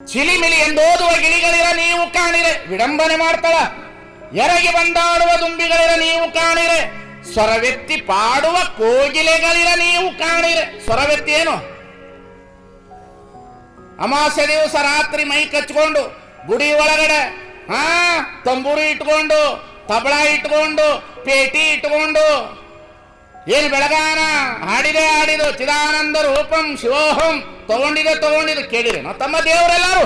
ಚಿಲಿಮಿಲಿ ಎಂದೋದುವ ಗಿಳಿಗಳಿರ ನೀವು ಕಾಣಿರೆ, ವಿಡಂಬನೆ ಮಾಡ್ತಾಳ. ಎರಗಿ ಬಂದಾಡುವ ದುಂಬಿಗಳಿರ ನೀವು ಕಾಣಿರೆ, ಸ್ವರವೆತ್ತಿ ಪಾಡುವ ಕೋಗಿಲೆಗಳಿರ ನೀವು ಕಾಣಿರೆ. ಸ್ವರವೆತ್ತಿ ಏನು? ಅಮಾಸೆ ದಿವಸ ರಾತ್ರಿ ಮೈ ಕಚ್ಕೊಂಡು, ಗುಡಿ ಒಳಗಡೆ ಹಾ ತಂಬೂರಿ ಇಟ್ಕೊಂಡು ತಬಳ ಇಟ್ಕೊಂಡು, ಪೇಟಿ ಇಟ್ಕೊಂಡು ಏನು ಬೆಳಗಾನ? ಹಾಡಿದೆ, ಹಾಡಿದು. ಚಿದಾನಂದ ರೂಪಂ, ಶಿವೋಹಂ. ತಗೊಂಡಿದೆ ತಗೊಂಡಿದೆ. ಕೇಳಿದೆ. ನಾವು ತಮ್ಮ ದೇವರೆಲ್ಲರೂ.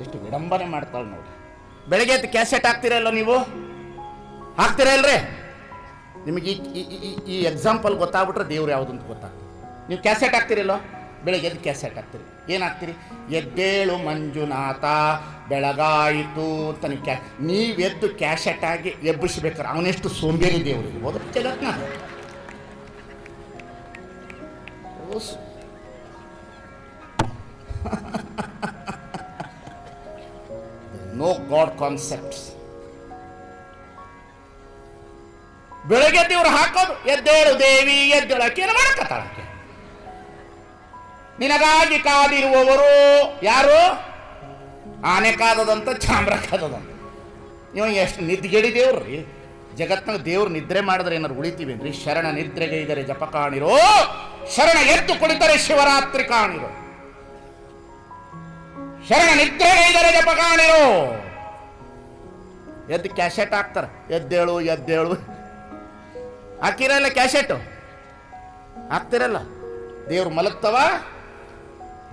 ಎಷ್ಟು ವಿಡಂಬನೆ ಮಾಡ್ತಾಳೆ ನೋಡಿ. ಬೆಳಗ್ಗೆ ಎದ್ದು ಕ್ಯಾಸೆಟ್ ಹಾಕ್ತಿರಲ್ಲ ನೀವು? ಹಾಕ್ತಿರಲ್ರಿ ನಿಮಗೆ ಈ ಎಕ್ಸಾಂಪಲ್ ಗೊತ್ತಾಗ್ಬಿಟ್ರೆ ದೇವ್ರು ಯಾವುದಂತ ಗೊತ್ತಾಗ್ತದೆ. ನೀವು ಕ್ಯಾಸೆಟ್ ಹಾಕ್ತಿರಲ್ಲೋ ಬೆಳಗ್ಗೆ ಎದ್ದು ಕ್ಯಾಸೆಟ್ ಹಾಕ್ತೀರಿ. ಏನಾಗ್ತೀರಿ ಎದ್ದೇಳು ಮಂಜುನಾಥ, ಬೆಳಗಾಯಿತು ತನಗೆ ಕ್ಯಾ ನೀವೆದ್ದು ಕ್ಯಾಸೆಟ್ ಆಗಿ ಎಬ್ಬಿಸ್ಬೇಕಾರೆ ಅವನೆಷ್ಟು ಸೋಂಬೇರಿ ದೇವರು ಹೋದ್ರೆ ಜಗತ್ನ. ನೋ ಗಾಡ್ ಕಾನ್ಸೆಪ್ಟ್ಸ್ ಬೆಳಗ್ಗೆ ದೇವ್ರು ಹಾಕೋದು, ಎದ್ದೇಳು ದೇವಿ ಎದ್ದೇಳಕ್ಕೆ ಏನು ಮಾಡಕತ್ತಾಳಕ್ಕೆ ನಿನಗಾಗಿ ಕಾದಿರುವವರು ಯಾರು? ಆನೆ ಕಾದದಂತ ಚಾಮ್ರ ಕಾದದಂತ. ನೀವು ಎಷ್ಟು ನಿದ್ಗೆಡಿ ದೇವ್ರಿ ಜಗತ್ನಾಗ ದೇವ್ರು ನಿದ್ರೆ ಮಾಡಿದ್ರೆ ಏನಾರು ಉಳಿತೀವೇನ್ರಿ? ಶರಣ ನಿದ್ರೆಗೆ ಇದರೆ ಜಪ ಕಾಣಿರೋ. ಶರಣ ಎದ್ದು ಕುಳಿತರೆ ಶಿವರಾತ್ರಿ ಕಾಣಿರೋ. ಶರಣ ನಿದ್ರೆಗೆ ಇದರೆ ಜಪ ಕಾಣಿರೋ. ಎದ್ದು ಕ್ಯಾಸೆಟ್ ಹಾಕ್ತಾರೆ. ಎದ್ದೇಳು ಎದ್ದೇಳು. ಹಾಕಿರಲ್ಲ ಕ್ಯಾಸೆಟ್? ಹಾಕ್ತಿರಲ್ಲ? ದೇವ್ರು ಮಲಗ್ತವ?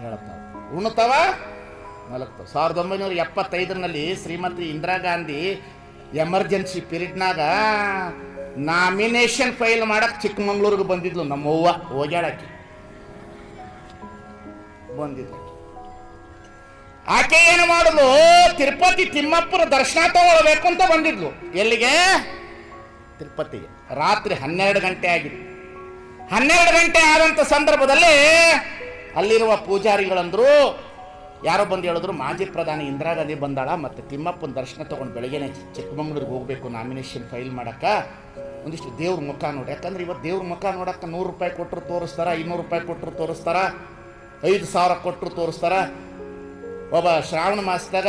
ಹೇಳ್ತಾವ ಉಣ್ತಾವ ಮಲಗ್ತಾವ ಸಾವಿರದ ಒಂಬೈನೂರ ಎಪ್ಪತ್ತೈದರಲ್ಲಿ ಶ್ರೀಮತಿ ಇಂದಿರಾ ಗಾಂಧಿ ಎಮರ್ಜೆನ್ಸಿ ಪೀರಿಯಡ್ನಾಗ ನಾಮಿನೇಷನ್ ಫೈಲ್ ಮಾಡಕ್ಕೆ ಚಿಕ್ಕಮಂಗ್ಳೂರಿಗೆ ಬಂದಿದ್ಲು ನಮ್ಮವ್ವ, ಹೋಗ್ಯಾಳಾಕಿ. ಬಂದಿದ್ಲು. ಆಕೆ ಏನು ಮಾಡಲು ತಿರುಪತಿ ತಿಮ್ಮಪ್ಪನ ದರ್ಶನ ತಗೊಳ್ಬೇಕು ಅಂತ ಬಂದಿದ್ಲು. ಎಲ್ಲಿಗೆ? ತಿರುಪತಿಗೆ. ರಾತ್ರಿ ಹನ್ನೆರಡು ಗಂಟೆ ಆಗಿದೆ. ಹನ್ನೆರಡು ಗಂಟೆ ಆದಂಥ ಸಂದರ್ಭದಲ್ಲಿ ಅಲ್ಲಿರುವ ಪೂಜಾರಿಗಳಂದ್ರು, ಯಾರೋ ಬಂದು ಹೇಳಿದ್ರು, ಮಾಜಿ ಪ್ರಧಾನಿ ಇಂದಿರಾ ಗಾಂಧಿ ಬಂದಾಳ ಮತ್ತು ತಿಮ್ಮಪ್ಪನ ದರ್ಶನ ತೊಗೊಂಡು ಬೆಳಗ್ಗೆನೆ ಚಿಕ್ಕಮಂಗ್ಳೂರಿಗೆ ಹೋಗಬೇಕು ನಾಮಿನೇಷನ್ ಫೈಲ್ ಮಾಡಕ್ಕ, ಒಂದಿಷ್ಟು ದೇವ್ರ ಮುಖ ನೋಡಿ. ಯಾಕಂದ್ರೆ ಇವತ್ತು ದೇವ್ರ ಮುಖ ನೋಡಕ್ಕೆ ನೂರು ರೂಪಾಯಿ ಕೊಟ್ಟರು ತೋರಿಸ್ತಾರ, ಇನ್ನೂರು ರೂಪಾಯಿ ಕೊಟ್ಟರು ತೋರಿಸ್ತಾರ, ಐದು ಸಾವಿರ ಕೊಟ್ಟರು ತೋರಿಸ್ತಾರ. ಒಬ್ಬ ಶ್ರಾವಣ ಮಾಸದಾಗ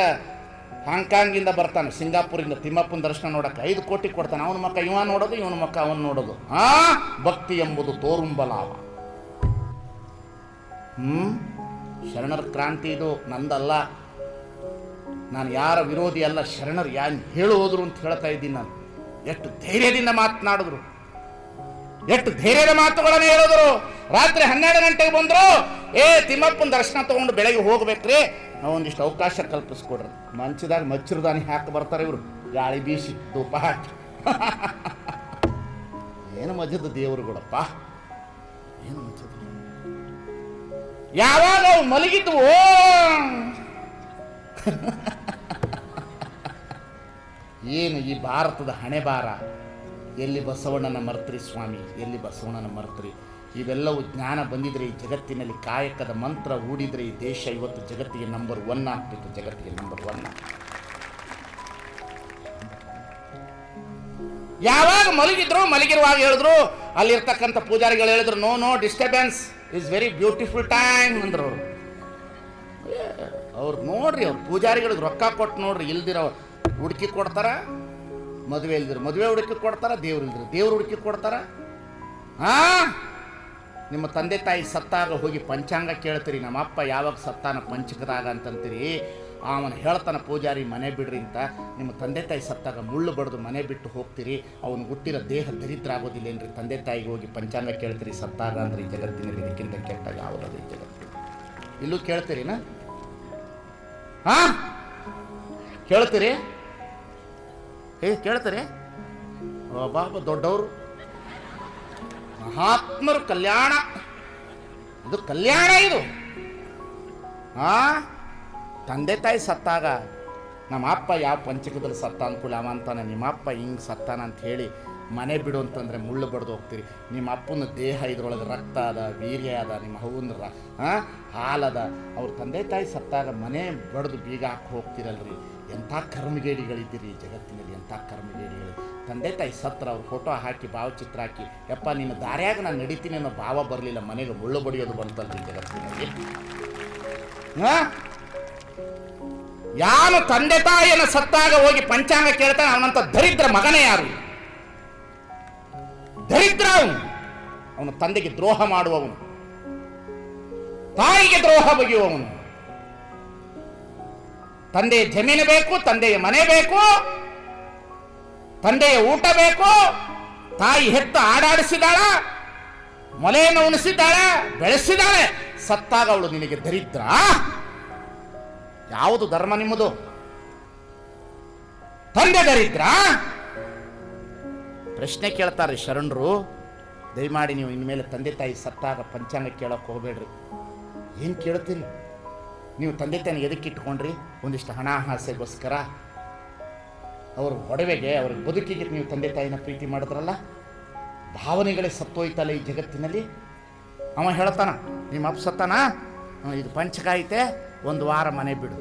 ಹಾಂಗ್ಕಾಂಗಿಂದ ಬರ್ತಾನೆ ಸಿಂಗಾಪುರಿಂದ ತಿಮ್ಮಪ್ಪನ ದರ್ಶನ ನೋಡಕ್ಕೆ, ಐದು ಕೋಟಿ ಕೊಡ್ತಾನೆ. ಅವನ ಮಕ್ಕ ಇವ ನೋಡೋದು, ಇವನ ಮಕ್ಕ ಅವನು ನೋಡೋದು. ಆ ಭಕ್ತಿ ಎಂಬುದು ತೋರುಂಬಲಾವ. ಹ್ಮ್? ಶರಣರ ಕ್ರಾಂತಿ ಇದು, ನಂದಲ್ಲ. ನಾನು ಯಾರ ವಿರೋಧಿ ಅಲ್ಲ, ಶರಣರು ಯಾರು ಹೇಳು ಅಂತ ಹೇಳ್ತಾ ಇದ್ದೀನಿ ನಾನು. ಎಷ್ಟು ಧೈರ್ಯದಿಂದ ಮಾತನಾಡಿದ್ರು. ಎಷ್ಟು ಧೈರ್ಯದ ಮಾತುಗಳನ್ನು ಹೇಳಿದ್ರು. ರಾತ್ರಿ ಹನ್ನೆರಡು ಗಂಟೆಗೆ ಬಂದರು. ಏ, ತಿಮ್ಮಪ್ಪನ ದರ್ಶನ ತಗೊಂಡು ಬೆಳಗ್ಗೆ ಹೋಗ್ಬೇಕ್ರಿ. ನಾವು ಒಂದಿಷ್ಟು ಅವಕಾಶ ಕಲ್ಪಿಸ್ಕೊಡ್ರಿ. ಮಂಚದಾಗ ಮಚ್ಚರದಾನಿ ಹಾಕಿ ಬರ್ತಾರೆ ಇವರು. ಗಾಳಿ ಬೀಸಿ, ಧೂಪ ಹಾಕಿ. ಏನು ಮಜದ ದೇವರುಗಳಪ್ಪ? ಏನು ಮಜದ? ಯಾವಾಗ ಅವು ಮಲಗಿದ್ವು? ಏನು ಈ ಭಾರತದ ಹಣೆ ಬಾರ ಎಲ್ಲಿ ಬಸವಣ್ಣನ ಮರ್ತ್ರಿ ಸ್ವಾಮಿ, ಎಲ್ಲಿ ಬಸವಣ್ಣನ ಮರ್ತ್ರಿ? ಇವೆಲ್ಲವೂ ಜ್ಞಾನ ಬಂದಿದ್ರೆ ಈ ಜಗತ್ತಿನಲ್ಲಿ ಕಾಯಕದ ಮಂತ್ರ ಹೂಡಿದ್ರೆ ಈ ದೇಶ ಇವತ್ತು ಜಗತ್ತಿಗೆ ನಂಬರ್ ಒನ್ ಆಗ್ತಿತ್ತು ಜಗತ್ತಿಗೆ ನಂಬರ್ ಒನ್ ಯಾವಾಗ ಮಲಗಿದ್ರು, ಮಲಗಿರುವಾಗ ಹೇಳಿದ್ರು, ಅಲ್ಲಿರ್ತಕ್ಕಂಥ ಪೂಜಾರಿಗಳು ಹೇಳಿದ್ರು no no disturbance is very beautiful time ಅಂದ್ರು. ಅವರು ಅವ್ರು ನೋಡ್ರಿ, ಅವ್ರು ಪೂಜಾರಿಗಳಿಗೆ ರೊಕ್ಕ ಕೊಟ್ಟು ನೋಡ್ರಿ, ಇಲ್ದಿರೋ ಹುಡುಕಿ ಕೊಡ್ತಾರ, ಮದುವೆ ಇಲ್ದಿರ, ಮದುವೆ ಹುಡುಕಿ ಕೊಡ್ತಾರ, ದೇವ್ರು ಇಲ್ದಿರ, ದೇವ್ರು ಹುಡುಕಿ ಕೊಡ್ತಾರ. ಹಾ ನಿಮ್ಮ ತಂದೆ ತಾಯಿ ಸತ್ತಾಗ ಹೋಗಿ ಪಂಚಾಂಗ ಕೇಳ್ತೀರಿ ನಮ್ಮ ಅಪ್ಪ ಯಾವಾಗ ಸತ್ತಾನ ಪಂಚಕದಾಗ ಅಂತಂತೀರಿ. ಅವನು ಹೇಳ್ತಾನೆ, ಪೂಜಾರಿ, ಮನೆ ಬಿಡ್ರಿ ಅಂತ. ನಿಮ್ಮ ತಂದೆ ತಾಯಿ ಸತ್ತಾಗ ಮುಳ್ಳು ಬಡ್ದು ಮನೆ ಬಿಟ್ಟು ಹೋಗ್ತೀರಿ. ಅವನು ಹುಟ್ಟಿರೋ ದೇಹ ದರಿದ್ರ ಆಗೋದಿಲ್ಲ ಆಗೋದಿಲ್ಲೇನ್ರಿ ತಂದೆ ತಾಯಿಗೆ ಹೋಗಿ ಪಂಚಾಂಗ ಕೇಳ್ತೀರಿ. ಸತ್ತಾಗ ಅಂದ್ರೆ ಈ ಜಗತ್ತಿನಲ್ಲಿ ಇದಕ್ಕಿಂತ ಕೆಟ್ಟ ಯಾವುದದು ಈ ಜಗತ್ತು? ಇಲ್ಲೂ ಕೇಳ್ತೀರಿನಾ? ಹಾ? ಕೇಳ್ತೀರಿ? ಏ, ಕೇಳ್ತೀರಿ? ಬಾಬಾ ದೊಡ್ಡವರು. ಮಹಾತ್ಮರು ಕಲ್ಯಾಣ. ಇದು ಕಲ್ಯಾಣ ಇದು. ಹಾ? ತಂದೆ ತಾಯಿ ಸತ್ತಾಗ ನಮ್ಮ ಅಪ್ಪ ಯಾವ ಪಂಚಕದಲ್ಲಿ ಸತ್ತ ಅನ್ಕೂಲ ಅವ ನಿಮ್ಮ ಅಪ್ಪ ಹಿಂಗೆ ಸತ್ತಾನ ಅಂತ ಹೇಳಿ ಮನೆ ಬಿಡು ಅಂತಂದ್ರೆ ಮುಳ್ಳು ಬಡ್ದು ಹೋಗ್ತೀರಿ. ನಿಮ್ಮ ಅಪ್ಪನ ದೇಹ ಇದ್ರೊಳಗೆ ರಕ್ತ ಅದ, ವೀರ್ಯ ಅದ, ನಿಮ್ಮ ಹೂವಿನ ಹಾಲದ ಅವ್ರ ತಂದೆ ತಾಯಿ ಸತ್ತಾಗ ಮನೆ ಬಡ್ದು ಬೀಗ ಹಾಕಿ ಹೋಗ್ತಿರಲ್ರಿ. ಎಂಥ ಕರ್ಮಗೇಡಿಗಳಿದ್ದೀರಿ ಜಗತ್ತಿನಲ್ಲಿ, ಎಂಥ ಕರ್ಮಗೇಡಿಗಳು. ತಂದೆ ತಾಯಿ ಸತ್ರ, ಅವ್ರ ಫೋಟೋ ಹಾಕಿ, ಭಾವಚಿತ್ರ ಹಾಕಿ, ಯಪ್ಪ ನಿನ್ನ ದಾರ್ಯಾಗ ನಾನು ನಡಿತೀನಿ ಅನ್ನೋ ಭಾವ ಬರಲಿಲ್ಲ, ಮನೆಗೆ ಮುಳ್ಳು ಬಡಿಯೋದು ಬಂತಲ್ರಿ ಜಗತ್ತಿನಲ್ಲಿ. ಹಾಂ ಯಾನು ತಂದೆ ತಾಯಿಯನ್ನು ಸತ್ತಾಗ ಹೋಗಿ ಪಂಚಾಂಗ ಕೇಳ್ತಾನೆ, ಅವನಂತ ದರಿದ್ರ ಮಗನೇ ಯಾರು? ದರಿದ್ರ ಅವನು. ಅವನು ತಂದೆಗೆ ದ್ರೋಹ ಮಾಡುವವನು. ತಾಯಿಗೆ ದ್ರೋಹ ಬಗೆಯುವವನು. ತಂದೆಯ ಜಮೀನು ಬೇಕು, ತಂದೆಯ ಮನೆ ಬೇಕು, ತಂದೆಯ ಊಟ ಬೇಕು, ತಾಯಿ ಹೆತ್ತು ಆಡಾಡಿಸಿದಾಳ, ಮೊಲೆಯನ್ನು ಉಣಿಸಿದ್ದಾಳೆ, ಬೆಳೆಸಿದಾಳೆ. ಸತ್ತಾಗ ಅವಳು ನಿನಗೆ ದರಿದ್ರ. ಯಾವುದು ಧರ್ಮ ನಿಮ್ಮದು? ತಂದೆ ದರಿದ್ರ? ಪ್ರಶ್ನೆ ಕೇಳ್ತಾರೆ ಶರಣರು. ದಯಮಾಡಿ ನೀವು ಇನ್ಮೇಲೆ ತಂದೆ ತಾಯಿ ಸತ್ತಾಗ ಪಂಚಾಂಗ ಕೇಳೋಕೆ ಹೋಗಬೇಡ್ರಿ. ಏನು ಕೇಳ್ತೀನಿ ನೀವು ತಂದೆ ತಾಯಿನ ಎದಕ್ಕೆ ಇಟ್ಕೊಂಡ್ರಿ? ಒಂದಿಷ್ಟು ಹಣ ಆಸೆಗೋಸ್ಕರ. ಅವ್ರ ಒಡವೆಗೆ, ಅವ್ರ ಬದುಕಿಗೆ ನೀವು ತಂದೆ ತಾಯಿನ ಪ್ರೀತಿ ಮಾಡಿದ್ರಲ್ಲ? ಭಾವನೆಗಳೇ ಸತ್ತೋಯ್ತಲ್ಲ ಈ ಜಗತ್ತಿನಲ್ಲಿ? ಅವ ಹೇಳ್ತಾನ ನಿಮ್ಮ ಅಪ್ಪ ಸತ್ತಾನ? ಇದು ಪಂಚಕ ಐತೆ ಒಂದು ವಾರ ಮನೆ ಬಿಡು.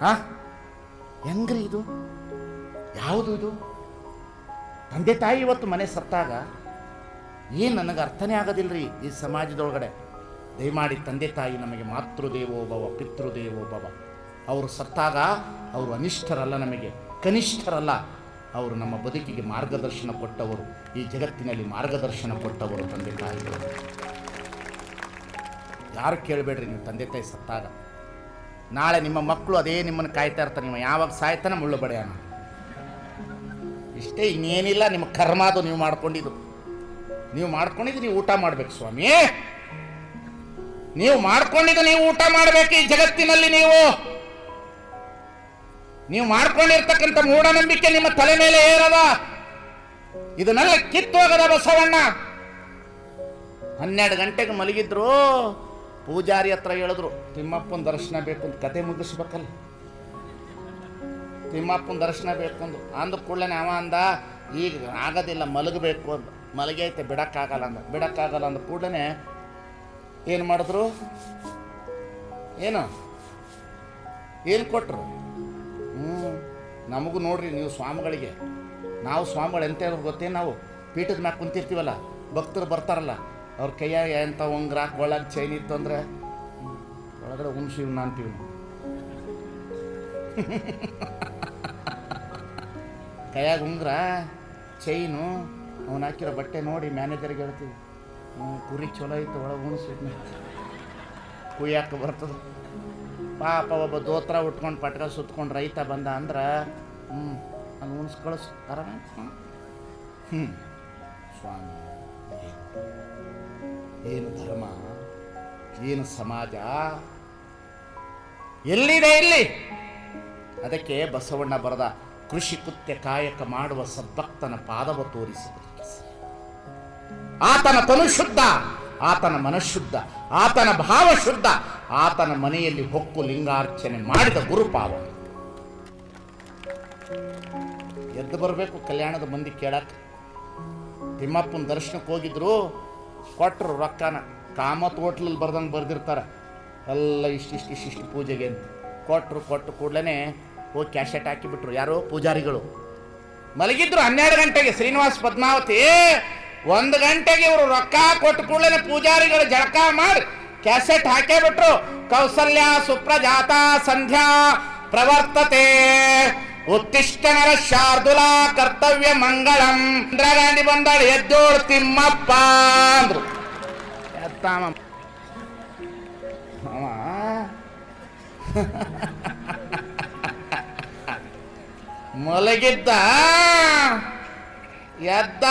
ಹಾ? ಹೆಂಗ್ರಿ ಇದು? ಯಾವುದು ಇದು? ತಂದೆ ತಾಯಿ ಇವತ್ತು ಮನೆ ಸತ್ತಾಗ ಏನು ನನಗೆ ಅರ್ಥನೇ ಆಗೋದಿಲ್ರಿ ಈ ಸಮಾಜದೊಳಗಡೆ? ದಯಮಾಡಿ ತಂದೆ ತಾಯಿ ನಮಗೆ ಮಾತೃದೇವೋ ಭವ ಪಿತೃದೇವೋ ಭವ ಅವರು ಸತ್ತಾಗ ಅವರು ಅನಿಷ್ಠರಲ್ಲ ನಮಗೆ, ಕನಿಷ್ಠರಲ್ಲ. ಅವರು ನಮ್ಮ ಬದುಕಿಗೆ ಮಾರ್ಗದರ್ಶನ ಕೊಟ್ಟವರು, ಈ ಜಗತ್ತಿನಲ್ಲಿ ಮಾರ್ಗದರ್ಶನ ಕೊಟ್ಟವರು ತಂದೆ ತಾಯಿಗಳು. ಯಾರು ಕೇಳಬೇಡ್ರಿ ನೀವು ತಂದೆ ತಾಯಿ ಸತ್ತಾಗ? ನಾಳೆ ನಿಮ್ಮ ಮಕ್ಕಳು ಅದೇ ನಿಮ್ಮನ್ನು ಕಾಯ್ತಾ ಇರ್ತಾರೆ. ನೀವು ಯಾವಾಗ ಸಾಯ್ತಾನೆ ಮುಳ್ಳು ಬಡಿಯೋಣ. ಇಷ್ಟೇ ಇನ್ನೇನಿಲ್ಲ, ನಿಮ್ಮ ಕರ್ಮ ಅದು ನೀವು ಮಾಡ್ಕೊಂಡಿದ್ದು. ನೀವು ಮಾಡ್ಕೊಂಡಿದ್ದು ನೀವು ಊಟ ಮಾಡ್ಬೇಕು ಸ್ವಾಮಿ. ನೀವು ಮಾಡ್ಕೊಂಡಿದ್ದು ನೀವು ಊಟ ಮಾಡ್ಬೇಕು ಈ ಜಗತ್ತಿನಲ್ಲಿ ನೀವು. ನೀವು ಮಾಡ್ಕೊಂಡಿರ್ತಕ್ಕಂಥ ಮೂಢನಂಬಿಕೆ ನಿಮ್ಮ ತಲೆ ಮೇಲೆ ಏರದ. ಇದನ್ನೆಲ್ಲ ಕಿತ್ತೋಗದ ಬಸವಣ್ಣ. ಹನ್ನೆರಡು ಗಂಟೆಗೆ ಮಲಗಿದ್ರು. ಪೂಜಾರಿ ಹತ್ರ ಹೇಳಿದ್ರು, ತಿಮ್ಮಪ್ಪನ ದರ್ಶನ ಬೇಕು ಅಂತ ಕತೆ ಮುಗಿಸ್ಬೇಕಲ್ಲ. ತಿಮ್ಮಪ್ಪನ ದರ್ಶನ ಬೇಕು ಅಂದು ಅಂದ ಕೂಡಲೇ ಅವ ಅಂದ, ಈಗ ಆಗೋದಿಲ್ಲ, ಮಲಗಬೇಕು ಅಂತ ಮಲಗೈತೆ ಬಿಡೋಕ್ಕಾಗಲ್ಲ ಅಂದ. ಬಿಡೋಕ್ಕಾಗಲ್ಲ ಅಂದ ಕೂಡಲೇ ಏನು ಮಾಡಿದ್ರು? ಏನು? ಏನು ಕೊಟ್ಟರು ಹ್ಞೂ ನಮಗೂ ನೋಡ್ರಿ ನೀವು ಸ್ವಾಮಿಗಳಿಗೆ. ನಾವು ಸ್ವಾಮಿಗಳು ಎಂತ ಗೊತ್ತೇ ನಾವು? ಪೀಠದ ಮ್ಯಾಗ ಕುಂತಿರ್ತೀವಲ್ಲ, ಭಕ್ತರು ಬರ್ತಾರಲ್ಲ. ಅವ್ರ ಕೈಯಾಗ ಎಂಥ ಉಂಗ್ರ ಒಳಗೆ ಚೈನ್ ಇತ್ತು ಅಂದ್ರೆ ಒಳಗಡೆ ಹುಣ್ಸಿ ನಾನು ನಾವು ಕೈಯಾಗ ಉಂಗ್ರ ಚೈನು ಅವನು ಹಾಕಿರೋ ಬಟ್ಟೆ ನೋಡಿ ಮ್ಯಾನೇಜರ್ಗೆ ಹೇಳ್ತೀವಿ ಕುರಿ ಚಲೋ ಇತ್ತು ಒಳಗೆ ಉಣಿಸಿದ್ನ ಕುಯ್ಯಾಕ ಬರ್ತದೆ? ಪಾಪ ಒಬ್ಬ ದೋತ್ರ ಉಟ್ಕೊಂಡು ಪಟ್ಕ ಸುತ್ಕೊಂಡು ರೈತ ಬಂದ ಅಂದ್ರೆ ಹ್ಞೂ ಅದು ಉಣಿಸ್, ಕಳಿಸು ಆರಾಮ ಹ್ಞೂ ಸ್ವಾಮಿ. ಏನು- ಧರ್ಮ? ಏನು ಸಮಾಜ? ಎಲ್ಲಿದೆ ಇಲ್ಲಿ? ಅದಕ್ಕೆ ಬಸವಣ್ಣ ಬರದ ಕೃಷಿ ಕೃತ್ಯ ಕಾಯಕ ಮಾಡುವ ಸದ್ಭಕ್ತನ ಪಾದವ ತೋರಿಸಿ ಆತನ ತನು ಶುದ್ಧ ಆತನ ಮನಃಶುದ್ಧ, ಆತನ ಭಾವ ಶುದ್ಧ ಆತನ ಮನೆಯಲ್ಲಿ ಹೊಕ್ಕು ಲಿಂಗಾರ್ಚನೆ ಮಾಡಿದ ಗುರುಪಾವ ಎದ್ದು ಬರಬೇಕು, ಕಲ್ಯಾಣದ ಮಂದಿ ಕೇಳಕ್ಕೆ. ತಿಮ್ಮಪ್ಪನ ದರ್ಶನಕ್ಕೆ ಹೋಗಿದ್ರು ಕೊಟ್ಟರು ರೊಕ್ಕನ. ಕಾಮತ್ ಹೋಟ್ಲಲ್ಲಿ ಬರ್ದಂಗೆ ಬರ್ದಿರ್ತಾರೆ. ಎಲ್ಲ ಇಷ್ಟು ಇಷ್ಟು ಇಷ್ಟು ಇಷ್ಟು ಪೂಜೆಗೆ ಅಂತ. ಕೊಟ್ಟರು ಕೊಟ್ಟು ಕೂಡಲೇ ಹೋಗಿ ಕ್ಯಾಶೆಟ್ ಹಾಕಿಬಿಟ್ರು. ಯಾರೋ ಪೂಜಾರಿಗಳು. ಮಲಗಿದ್ರು ಹನ್ನೆರಡು ಗಂಟೆಗೆ. ಶ್ರೀನಿವಾಸ ಪದ್ಮಾವತಿ ಒಂದು ಗಂಟೆಗೆ ಇವರು ರೊಕ್ಕ ಕೊಟ್ಟು ಕೂಡಲೇ ಪೂಜಾರಿಗಳು ಜಳಕ ಮಾಡಿ ಕ್ಯಾಸೆಟ್ ಹಾಕೇ ಬಿಟ್ರು ಕೌಸಲ್ಯ, ಸುಪ್ರಜಾತ, ಸಂಧ್ಯಾ, ಪ್ರವರ್ತತೆ. ಉತ್ತಿಷ್ಟ ನರ ಶಾರ್ದುಲ ಕರ್ತವ್ಯ ಮಂಗಳಂ. ಇಂದಿರಾ ಗಾಂಧಿ ಬಂದಾಳ ಎದ್ದೋಳು ತಿಮ್ಮಪ್ಪ ಅಂದ್ರು. ಮಲಗಿದ್ದ. ಎದ್ದ.